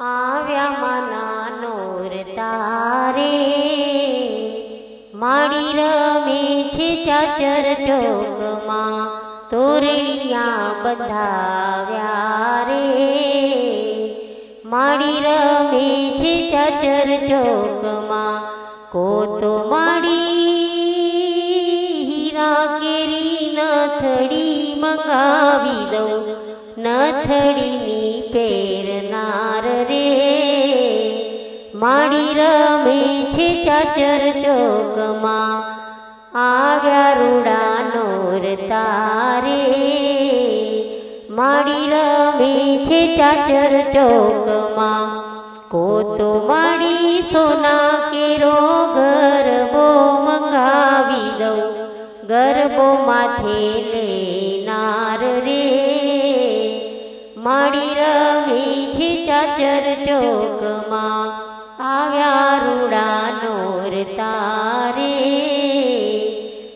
આવ્યા માના નોર તારે, માડી રમે છે ચાચર ચોકમાં, તોરણિયા બંધાવ્યા રે. માડી રમે છે ચાચર ચોકમાં, કોતો માડી હીરા કેરી નથડી મકાવી દઉં નથડીની પેરનાર માડી રમે છે ચાચર ચોકમાં. આવ્યા રૂડા નોર તારે. માડી રમે છે ચાચર ચોકમાં. કોતો માડી સોના કેરો ગરબો મંગાવી દઉં. ગરબો માથે લેનાર રે. માડી રમે છે ચાચર ચોકમાં. આવ્યા રૂડા નોર તારે.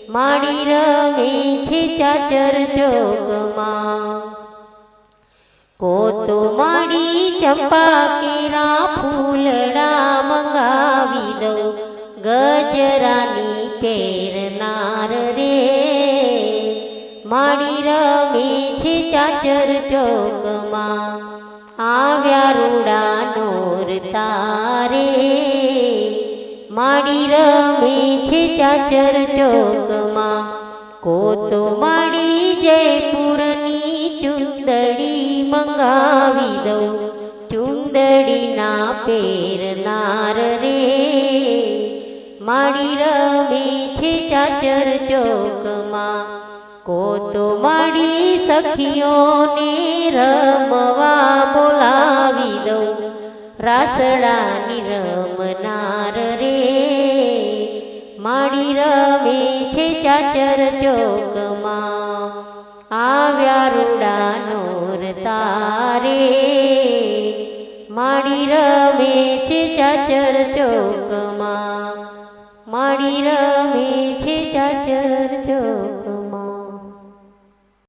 માડી રમે છે ચાચર ચોકમાં. કોતો માડી ચંપા કેરા ફૂલડા મંગાવી દઉં. ગજરાની પેરનાર રે. માડી રમે છે ચાચર ચોકમાં. આવ્યા રૂડા નોર તારે. માડી રમે છે ચાચર ચોકમાં. કોતો માડી જયપુરની ચુંદડી મંગાવી દઉં. ચુંદડીના પેરનાર રે. માડી રમે છે ચાચર ચોકમાં. કોતો માડી સખીઓને રમવા બોલાવી દઉં. રાસડાની માડી રમે છે ચાચર ચોકમાં. આવ્યા રૂડા નોર તારે. માડી રમે છે ચાચર ચોકમાં. માડી રમે